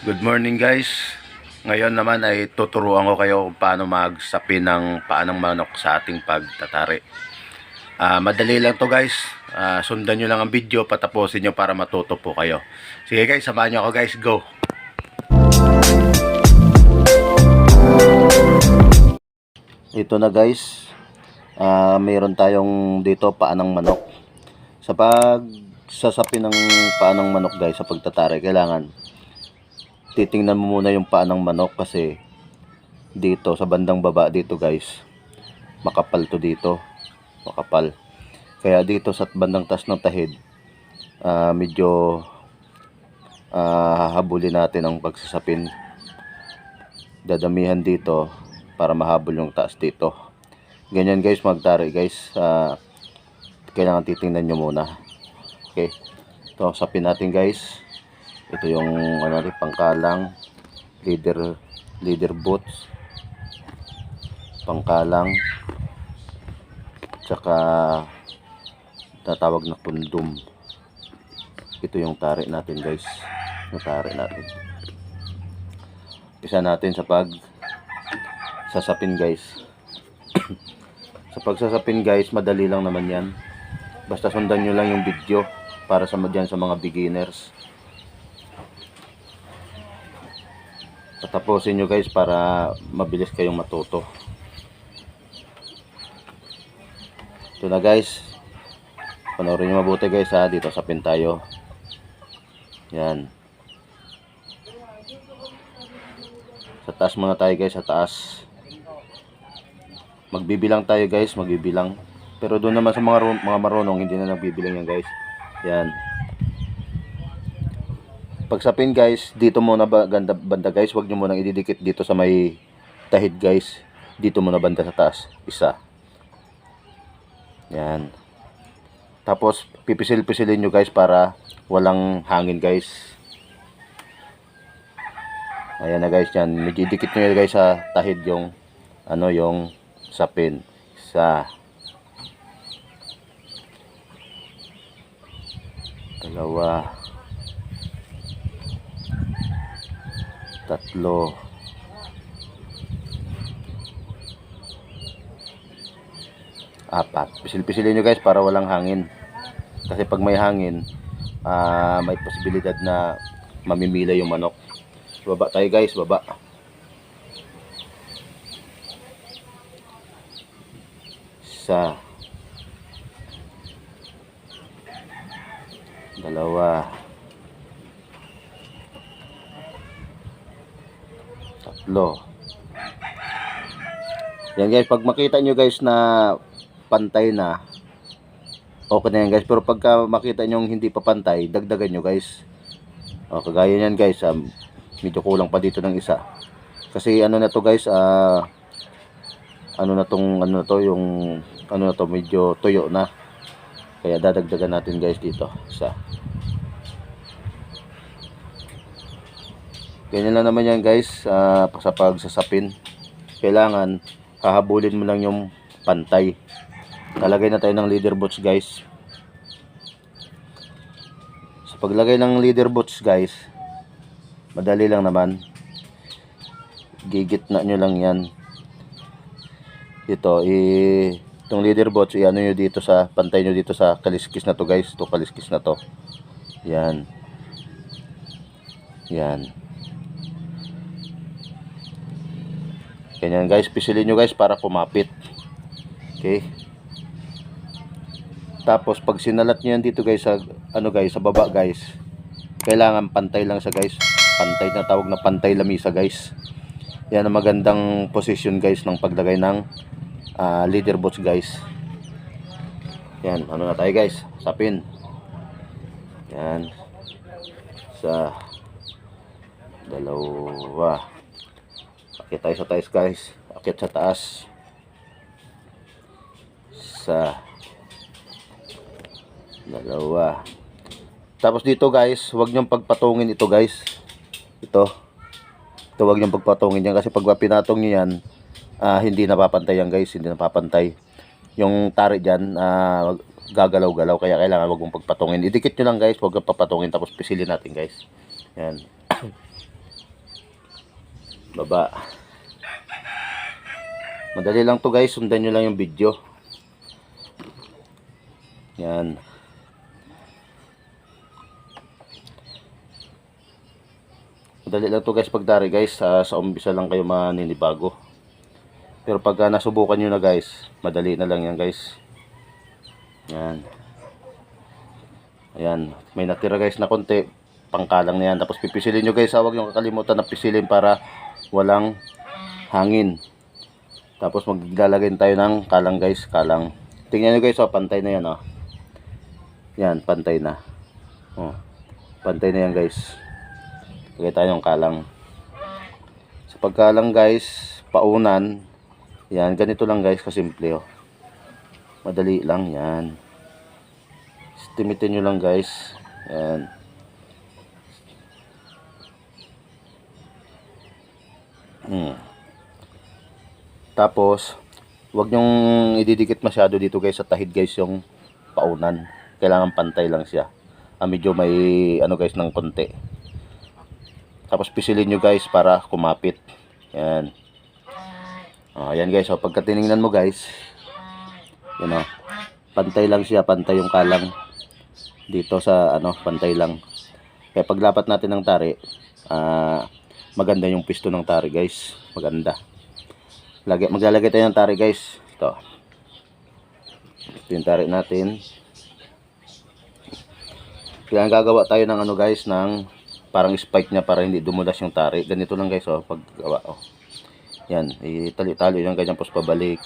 Good morning guys. Ngayon naman ay tuturuan ko kayo kung paano magsapi ng paanong manok sa ating pagtatari. Ah, madali lang to guys. Ah, sundan nyo lang ang video, patapusin nyo para matuto po kayo. Sige guys, samahan nyo ako guys. Go! Ito na guys. Ah, mayroon tayong dito paanang manok. Sa pag sasapi ng paanang manok guys sa pagtatari, kailangan titingnan mo muna yung paa ng manok kasi dito sa bandang baba dito guys makapal to dito. Makapal. Kaya dito sa bandang tas ng tahid ah, medyo ah, hahabulin natin ang pagsasapin. Dadamihan dito para mahabol yung taas dito. Ganyan guys magtari guys. Ah, kailangan titingnan nyo muna. Okay. Ito sapin natin guys ito yung ano rin, pangkalang leader leader boots. Pangkalang. Tsaka tatawag na kundum. Ito yung tari natin guys. Yung tari natin. Isa natin sa pag sasapin guys. Sa pagsasapin guys madali lang naman yan. Basta sundan nyo lang yung video para sa dyan sa mga beginners Tatapusin nyo guys para mabilis kayong matuto. Ito na guys. Panoorin nyo mabuti guys ha. Dito sa pin tayo. Yan. Sa taas muna tayo guys. Sa taas. Magbibilang tayo guys. Magbibilang. Pero doon naman sa mga, mga marunong hindi na nagbibilang yan guys. Yan pagsapin guys, dito muna ba ganda banda guys, wag niyo muna ididikit dito sa may tahid guys. Dito muna banda sa taas. Isa. Yan. Tapos pipisil-pisilin niyo guys para walang hangin guys. Ayan na guys yan. Medyo dikit nyo guys sa tahid yung ano yung sapin. Isa. Dalawa. Tatlo. Apat. Pisil-pisilin nyo guys para walang hangin. Kasi pag may hangin ah, may posibilidad na mamimila yung manok. Baba tayo guys baba. Isa. Dalawa tatlo. Yan guys, pag makita nyo guys na pantay na, okay na yan guys. Pero pagka makita nyo hindi pa pantay, dagdagan nyo guys. O, kagaya yan guys, um, medyo kulang pa dito ng isa. Kasi ano na to guys, ah, ano na tong, ano na to, yung, ano na to, medyo tuyo na. Kaya dadagdagan natin guys dito, isa. Ganyan lang naman yan guys ah, sa pagsasapin. Kailangan hahabulin mo lang yung pantay. Lalagay na tayo ng leader boots guys. Sa paglagay ng leader boots guys, madali lang naman. Gigit na nyo lang yan. Ito, i itong leader boots, i-ano nyo dito sa, pantay nyo dito sa kaliskis na to guys. Ito kaliskis na to. Yan. Yan. Ganyan guys, pisilin nyo guys para kumapit. Okay. Tapos pag sinalat nyo yan dito guys sa ano guys, sa baba guys. Kailangan pantay lang sa guys. Pantay na tawag na pantay lamisa guys. Yan ang magandang position guys ng paglagay ng ah, leader boats guys. Yan, ano na tayo guys? Sapin. Yan. Sa dalawa. Akit tayo sa taas guys. Akit sa taas. Sa dalawa. Tapos dito guys, huwag niyong pagpatungin ito guys. Ito. Ito huwag niyong pagpatungin yan kasi pag pinatong niyo yan, ah, hindi napapantay yan guys. Hindi napapantay. Yung tari dyan, ah, gagalaw-galaw kaya kailangan wag mong pagpatungin. Idikit nyo lang guys, huwag kang papatungin tapos pisilin natin guys. Yan. baba. Madali lang to guys, sundan nyo lang yung video. Yan. Madali lang to guys pagdari guys, sa, sa umpisa lang kayo maninibago. Pero pagka nasubukan nyo na guys, madali na lang yan guys. Yan. Ayan, may natira guys na konti, pangkalang na yan. Tapos pipisilin nyo guys, ah, huwag nyo kakalimutan na pisilin para walang hangin. Tapos maglalagay tayo ng kalang guys, kalang. Tingnan nyo guys, oh, pantay na yan oh. Yan, pantay na. Oh, pantay na yan guys. Lagay tayo ng kalang. Sa pagkalang guys, paunan. Yan, ganito lang guys, kasimple oh. Madali lang yan. Estimitin nyo lang guys. Yan. Hmm. Tapos, wag nyong ididikit masyado dito guys sa tahid guys yung paunan. Kailangan pantay lang siya. Ah, medyo may ano guys ng konti. Tapos pisilin nyo guys para kumapit. Yan. Ah, yan guys, so pagka mo guys, yun oh, pantay lang siya, pantay yung kalang dito sa ano, pantay lang. Kaya paglapat natin ng tari, ah, maganda yung pisto ng tari guys, maganda. Lagi, maglalagay tayo ng tari guys. Ito. Ito yung tari natin. Kaya gagawa tayo ng ano guys, ng parang spike niya para hindi dumulas yung tari. Ganito lang guys, oh, paggawa. Oh. Yan, itali-tali yung ganyan pos pabalik.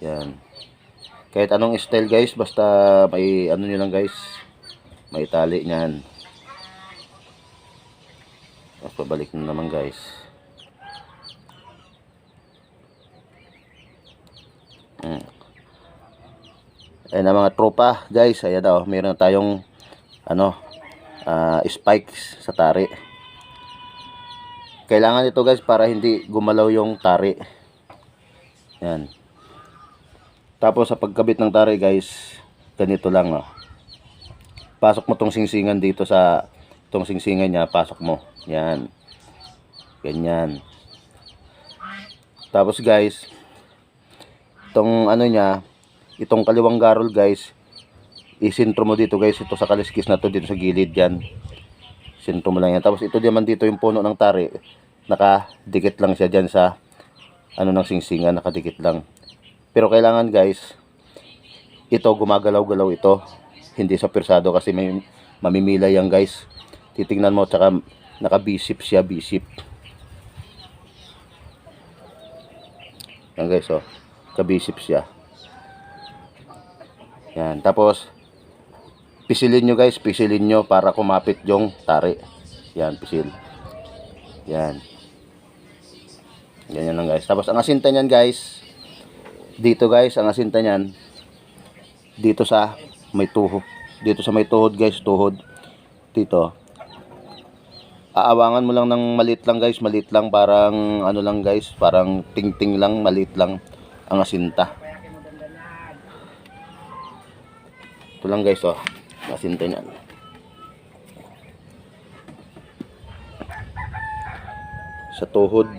Yan. Kahit anong style guys, basta may ano nyo lang guys, may tali niyan. Pabalik na naman guys. Hmm. Ayan na mga tropa guys, ayan daw, meron tayong ano, ah, spikes sa tari. Kailangan ito guys para hindi gumalaw yung tari. Yan. Tapos sa pagkabit ng tari guys, ganito lang oh. Pasok mo tong singsingan dito sa tong singsingan niya, pasok mo. Yan. Ganyan. Tapos guys, itong ano niya, itong kaliwang garol guys, isintro mo dito guys, ito sa kaliskis na to dito sa gilid yan. Sintro mo lang yan. Tapos ito naman dito yung puno ng tari, nakadikit lang siya dyan sa ano ng singsingan, nakadikit lang. Pero kailangan guys, ito gumagalaw-galaw ito. Hindi sa persado kasi may mamimilay yan guys. Titingnan mo tsaka naka-bisip siya, bisip. Yan guys oh. Kabisip siya. Yan. Tapos pisilin nyo guys, pisilin nyo para kumapit yung tari. Yan, pisil. Yan. Ganyan lang guys. Tapos ang asinta niyan guys, dito guys, ang asinta niyan dito sa may tuhod. Dito sa may tuhod guys, tuhod. Dito. Aawangan mo lang ng maliit lang guys, maliit lang parang ano lang guys, parang ting-ting lang, maliit lang ang asinta. Ito lang guys oh, asinta niyan. Sa tuhod.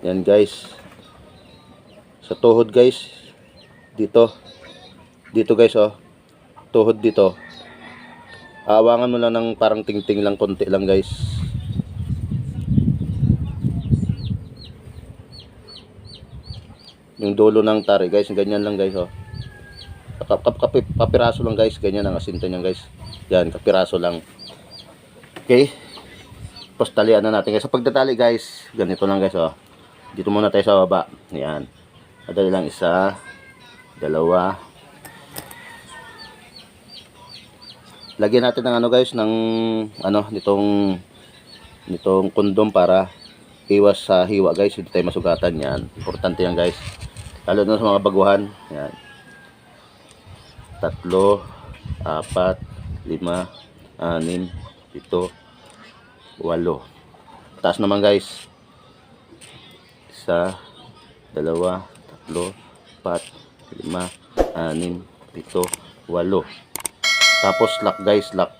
Yan guys. Sa tuhod guys. Dito. Dito guys oh. Tuhod dito. Aawangan mo lang ng parang ting-ting lang konti lang guys. Yung dulo ng tari guys, ganyan lang guys oh. Kap, kap, kap, kapiraso lang guys, ganyan ang asinta niyan guys. Yan, kapiraso lang. Okay. Tapos talian na natin guys. Sa pagtatali guys, ganito lang guys oh. Dito muna tayo sa baba. Yan. Madali lang isa, dalawa. Lagyan natin ng ano guys ng ano nitong nitong kondom para iwas sa hiwa guys. Hindi tayo masugatan yan. Importante yan guys. Lalo na sa mga baguhan. Yan. Tatlo, apat, lima, anim, pito, walo. Taas naman guys isa, dalawa, tatlo, apat, lima, anim, pito, walo. Tapos lock guys, lock.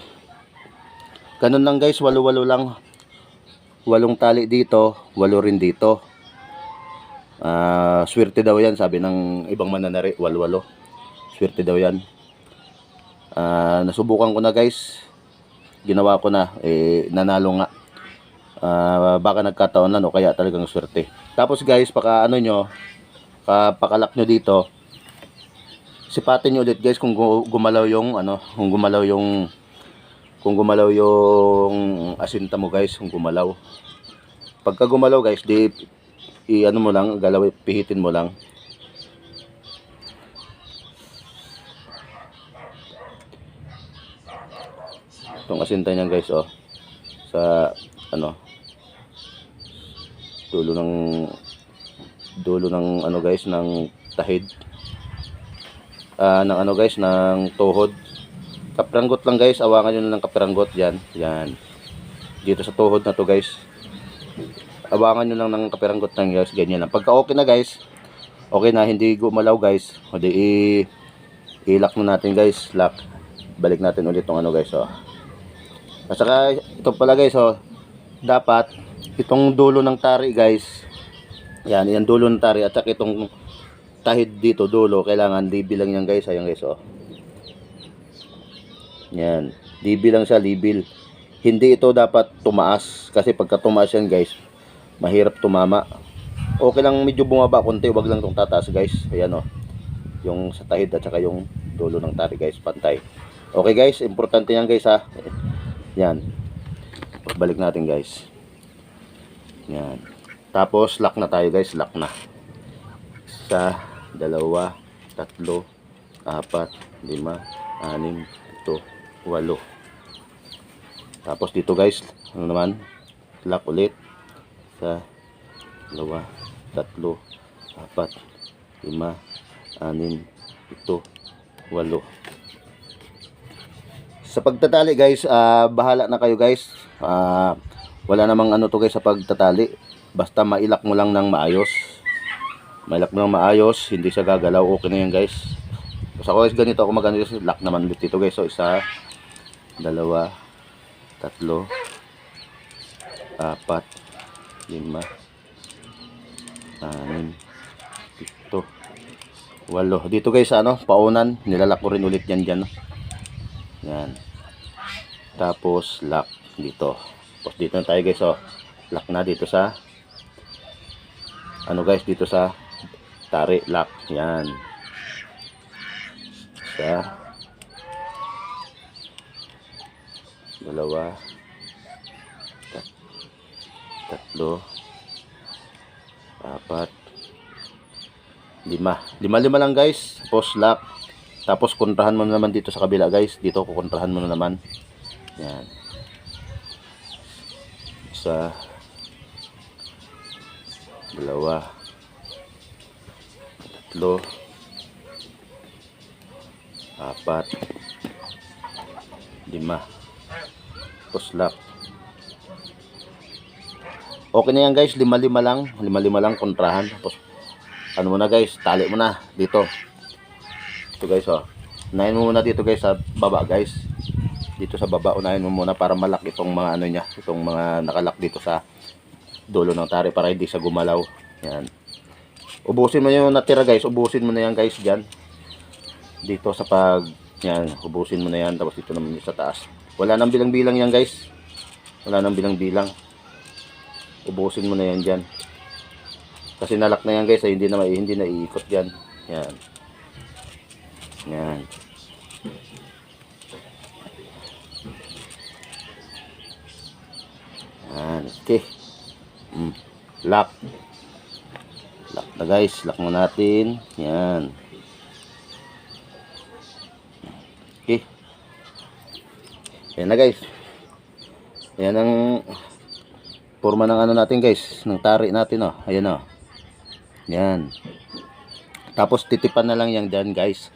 Ganun lang guys, walo-walo lang. Walong tali dito, walo rin dito. Ah, swerte daw yan, sabi ng ibang mananari, walo-walo. Swerte daw yan. Ah, nasubukan ko na guys. Ginawa ko na, eh, nanalo nga. Ah, baka nagkataon lang o kaya talagang swerte. Tapos guys, paka ano nyo, pa- pakalak nyo dito, sipatin nyo ulit guys kung gu- gumalaw yung ano, kung gumalaw yung kung gumalaw yung asinta mo guys, kung gumalaw. Pagka gumalaw guys, di i ano mo lang, galaw pihitin mo lang. Itong asinta niyan guys, oh. Sa ano dulo ng dulo ng ano guys ng tahid. Ah ng ano guys ng tuhod. Kapranggot lang guys. Awangan nyo ng kapranggot. Yan yan. Dito sa tuhod na to guys awangan nyo lang ng kapranggot ng guys. Ganyan lang. Pagka okay na guys okay na. Hindi gumalaw guys. O di i ilak na natin guys. Lock. Balik natin ulit tong ano guys oh. At saka ito pala guys oh. Dapat itong dulo ng tari guys. Yan yan dulo ng tari. At saka itong tahid dito dulo. Kailangan libil lang yan guys. Ayan guys oh. Yan. Libil lang siya libil hindi ito dapat tumaas. Kasi pagka tumaas yan guys mahirap tumama okay lang medyo bumaba konti wag lang itong tataas guys ayan oh yung sa tahid at saka yung dulo ng tari guys pantay okay guys importante yan guys ha yan balik natin guys yan. Tapos, lock na tayo guys. Lock na. Isa, dalawa, tatlo, apat, lima, anim, ito, walo. Tapos dito guys, ano naman? Lock ulit. Isa, dalawa, tatlo, apat, lima, anim, ito, walo. Sa pagtatali guys, ah, bahala na kayo guys. Ah, wala namang ano to guys sa pagtatali. Basta mailak mo lang ng maayos. Mailak mo lang maayos, hindi siya gagalaw. Okay na yan guys. Basta ako guys ganito ako magano guys, lock naman ulit dito guys. So isa, dalawa, tatlo, apat, lima, anim, pito, walo. Dito guys sa ano, paunan, nilalak rin ulit yan dyan. Yan. Tapos lock dito. Tapos dito na tayo guys oh. Lock na dito sa ano guys dito sa tari lock. Yan. Isa. Dalawa. Tat tatlo. Apat. Lima. Lima-lima lang guys. Tapos lock. Tapos kontrahan mo na naman dito sa kabila guys. Dito kukontrahan mo na naman. Yan. Isa. Dalawa. Tatlo. Apat. Lima. Tapos lock. Okay na yan guys. Lima-lima lang. Lima-lima lang kontrahan. Tapos ano mo na guys. Tali mo na dito. Ito guys oh. Unahin mo muna dito guys sa baba guys. Dito sa baba unahin mo muna para malak itong mga ano niya, itong mga nakalak dito sa dulo ng tari para hindi siya gumalaw. Yan. Ubusin mo yung natira guys, ubusin mo na yan guys diyan. Dito sa pag yan, ubusin mo na yan tapos dito naman sa taas. Wala nang bilang-bilang yan guys. Wala nang bilang-bilang. Ubusin mo na yan diyan. Kasi nalak na yan guys, ay hindi na hindi na iikot diyan. Yan. Yan. Yan. Okay. Mm. Lock. Lock na guys. Lock mo natin. Yan. Okay. Yan na guys. Yan ang forma ng ano natin guys. Ng tari natin oh. Ayan oh. Yan. Tapos titipan na lang yan dyan guys.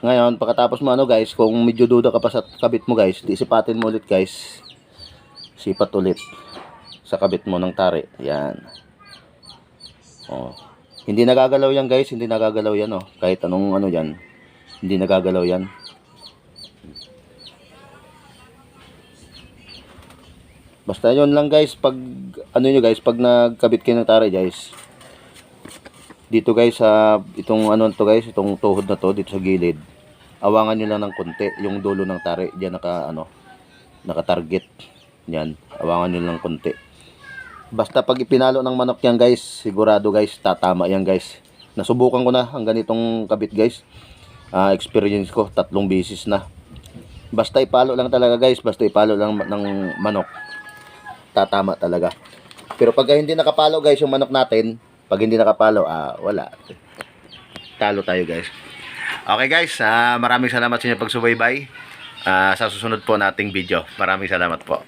Ngayon, pagkatapos mo ano guys, kung medyo duda ka pa sa kabit mo guys, di sipatin mo ulit guys. Sipat ulit sa kabit mo ng tari. Yan. Oh. Hindi nagagalaw yan guys, hindi nagagalaw yan oh. Kahit anong ano yan, hindi nagagalaw yan. Basta yun lang guys, pag ano nyo guys, pag nagkabit kayo ng tare guys. Dito guys sa itong ano to guys, itong tuhod na to dito sa gilid. Awangan nyo lang ng konti yung dulo ng tare, diyan naka ano, naka-target. Yan, awangan nyo lang konti. Basta pag ipinalo ng manok yan guys, sigurado guys, tatama yan guys. Nasubukan ko na ang ganitong kabit guys. Ah, experience ko, tatlong bisis na. Basta ipalo lang talaga guys, basta ipalo lang ng manok. Tatama talaga. Pero pag hindi nakapalo guys yung manok natin, pag hindi nakapalo, ah, wala. Talo tayo guys. Okay guys, ah, maraming salamat sa inyo pagsubaybay. Ah, sa susunod po nating video. Maraming salamat po.